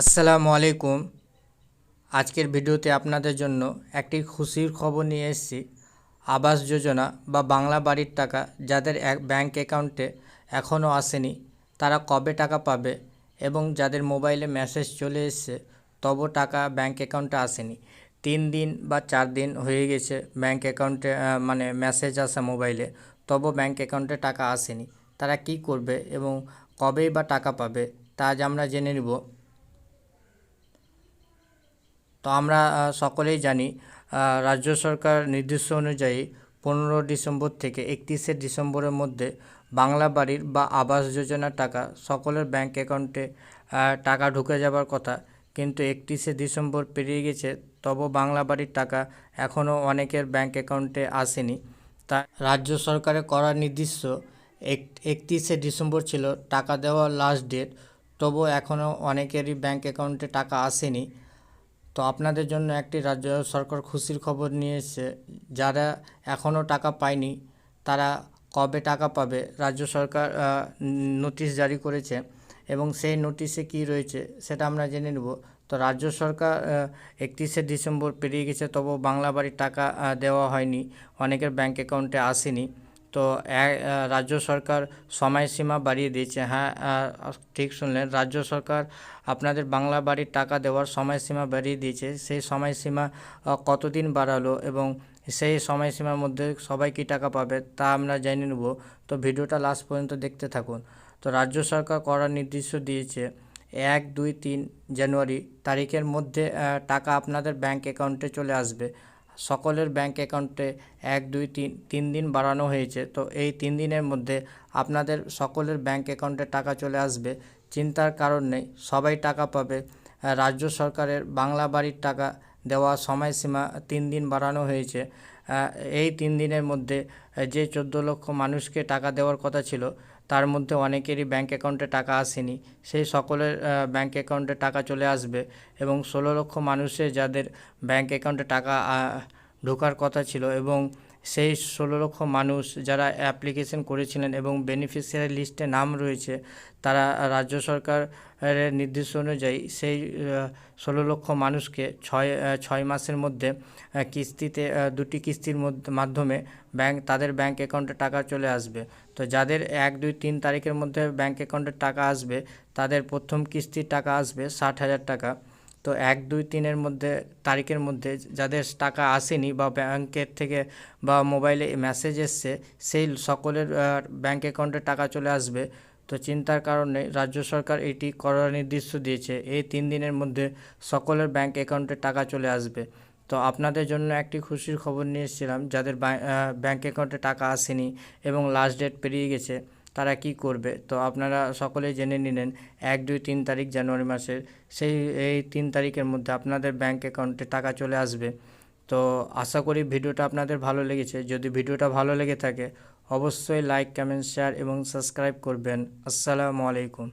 আসসালামু আলাইকুম। আজকের ভিডিওতে আপনাদের জন্য একটি খুশির খবর নিয়ে এসেছি। আবাস যোজনা বা বাংলা বাড়ির টাকা যাদের ব্যাংক অ্যাকাউন্টে এখনও আসেনি, তারা কবে টাকা পাবে এবং যাদের মোবাইলে মেসেজ চলে এসছে, তবু টাকা ব্যাংক অ্যাকাউন্টে আসেনি। তিন দিন বা চার দিন হয়ে গেছে ব্যাংক অ্যাকাউন্টে মানে মেসেজ আসা মোবাইলে, তবু ব্যাংক অ্যাকাউন্টে টাকা আসেনি। তারা কি করবে এবং কবেই বা টাকা পাবে, তা আজ আমরা জেনে নিব। তো আমরা সকলেই জানি রাজ্য সরকার নির্দেশ অনুযায়ী পনেরো ডিসেম্বর থেকে একত্রিশে ডিসেম্বরের মধ্যে বাংলা বাড়ির বা আবাস যোজনার টাকা সকলের ব্যাংক অ্যাকাউন্টে টাকা ঢুকে যাবার কথা। কিন্তু একত্রিশে ডিসেম্বর পেরিয়ে গেছে, তবু বাংলা বাড়ির টাকা এখনও অনেকের ব্যাংক অ্যাকাউন্টে আসেনি। তা রাজ্য সরকারের করা নির্দিষ্ট এক, একত্রিশে ডিসেম্বর ছিল, টাকা দেওয়ার লাস্ট ডেট তবু এখনও অনেকেরই ব্যাংক অ্যাকাউন্টে টাকা আসেনি। তো আপনাদের জন্য একটি রাজ্য সরকার খুশির খবর নিয়ে এসেছে। যারা এখনও টাকা পায়নি, তারা কবে টাকা পাবে? রাজ্য সরকার নোটিশ জারি করেছে এবং সেই নোটিশে কি রয়েছে সেটা আমরা জেনে নেব। তো রাজ্য সরকার একত্রিশে ডিসেম্বর পেরিয়ে গেছে, তবু বাংলা বাড়ির টাকা দেওয়া হয়নি। অনেকের ব্যাংক অ্যাকাউন্টে আসেনি। তো রাজ্য সরকার সময়সীমা বাড়িয়ে দিয়েছে। হ্যাঁ ঠিক শুনলেন। রাজ্য সরকার আপনাদের বাংলা বাড়ির টাকা দেওয়ার সময়সীমা বাড়িয়ে দিয়েছে। সেই সময়সীমা কতদিন বাড়ালো এবং সেই সময়সীমার মধ্যে সবাই কি টাকা পাবে তা আমরা জেনে নেব। তো ভিডিওটা লাস্ট পর্যন্ত দেখতে থাকুন। তো রাজ্য সরকার করার নির্দেশ দিয়েছে, এক, দুই, তিন জানুয়ারি তারিখের মধ্যে টাকা আপনাদের ব্যাংক অ্যাকাউন্টে চলে আসবে। সকলের ব্যাংক অ্যাকাউন্টে এক, দুই, তিন তিন দিন বাড়ানো হয়েছে। তো এই তিন দিনের মধ্যে আপনাদের সকলের ব্যাংক অ্যাকাউন্টে টাকা চলে আসবে। চিন্তার কারণ নেই, সবাই টাকা পাবে। রাজ্য সরকারের বাংলা বাড়ির টাকা দেওয়া সময়সীমা তিন দিন বাড়ানো হয়েছে। এই তিন দিনের মধ্যে যে চোদ্দ লক্ষ মানুষকে টাকা দেওয়ার কথা ছিল, তার মধ্যে অনেকেরই ব্যাঙ্ক অ্যাকাউন্টে টাকা আসেনি। সেই সকলের ব্যাঙ্ক অ্যাকাউন্টে টাকা চলে আসবে এবং ষোলো লক্ষ মানুষের যাদের ব্যাঙ্ক অ্যাকাউন্টে টাকা ঢোকার কথা ছিল এবং সেই ষোলো লক্ষ মানুষ যারা অ্যাপ্লিকেশন করেছিলেন এবং বেনিফিশিয়ারি লিস্টে নাম রয়েছে, তারা রাজ্য সরকারের নির্দেশ অনুযায়ী সেই ষোলো লক্ষ মানুষকে ছয় ছয় মাসের মধ্যে কিস্তিতে দুটি কিস্তির মধ্যে, মাধ্যমে ব্যাংক, তাদের ব্যাংক অ্যাকাউন্টে টাকা চলে আসবে। তো যাদের এক, দুই, তিন তারিখের মধ্যে ব্যাংক অ্যাকাউন্টে টাকা আসবে, তাদের প্রথম কিস্তির টাকা আসবে ষাট হাজার টাকা। তো এক, দুই, তিনের মধ্যে, তারিখের মধ্যে যাদের টাকা আসেনি বা ব্যাংকের থেকে বা মোবাইলে মেসেজ এসছে, সেই সকলের ব্যাংক অ্যাকাউন্টে টাকা চলে আসবে। তো চিন্তার কারণে রাজ্য সরকার এটি করার নির্দেশ দিয়েছে। এই তিন দিনের মধ্যে সকলের ব্যাংক অ্যাকাউন্টে টাকা চলে আসবে। তো আপনাদের জন্য একটি খুশির খবর নিয়ে এসেছিলাম, যাদের ব্যাংক অ্যাকাউন্টে টাকা আসেনি এবং লাস্ট ডেট পেরিয়ে গেছে। তারা কি করবে? তো আপনারা সকলে জেনে নিলেন, এক, দুই, তিন তারিখ জানুয়ারি মাসের, সেই, এই তিন তারিখের মধ্যে আপনাদের ব্যাঙ্ক অ্যাকাউন্টে টাকা চলে আসবে। তো আশা করি ভিডিওটা আপনাদের ভালো লেগেছে। যদি ভিডিওটা ভালো লেগে থাকে, অবশ্যই লাইক কমেন্ট শেয়ার এবং সাবস্ক্রাইব করবেন। আসসালামু আলাইকুম।